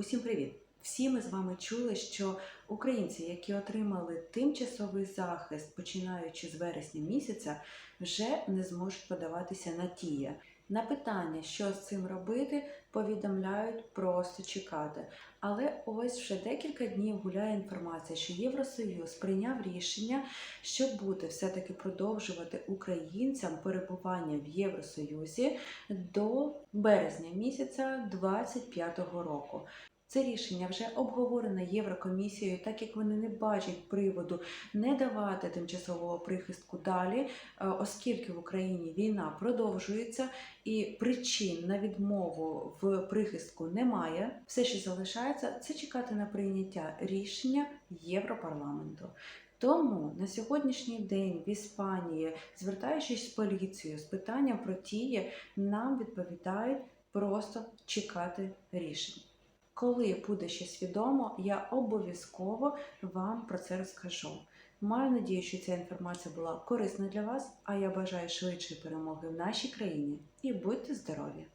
Усім привіт! Всі ми з вами чули, що українці, які отримали тимчасовий захист, починаючи з вересня місяця, вже не зможуть подаватися на тія. На питання, що з цим робити, повідомляють просто чекати. Але ось вже декілька днів гуляє інформація, що Євросоюз прийняв рішення, що буде все-таки продовжувати українцям перебування в Євросоюзі до березня місяця 2025 року. Це рішення вже обговорене Єврокомісією, так як вони не бачать приводу не давати тимчасового прихистку далі, е, оскільки в Україні війна продовжується і причин на відмову в прихистку немає. Все, що залишається, це чекати на прийняття рішення Європарламенту. Тому на сьогоднішній день в Іспанії, звертаючись в поліцію з питанням про тіє, нам відповідають просто чекати рішень. Коли буде щось відомо, я обов'язково вам про це розкажу. Маю надію, що ця інформація була корисна для вас, а я бажаю швидшої перемоги в нашій країні і будьте здорові!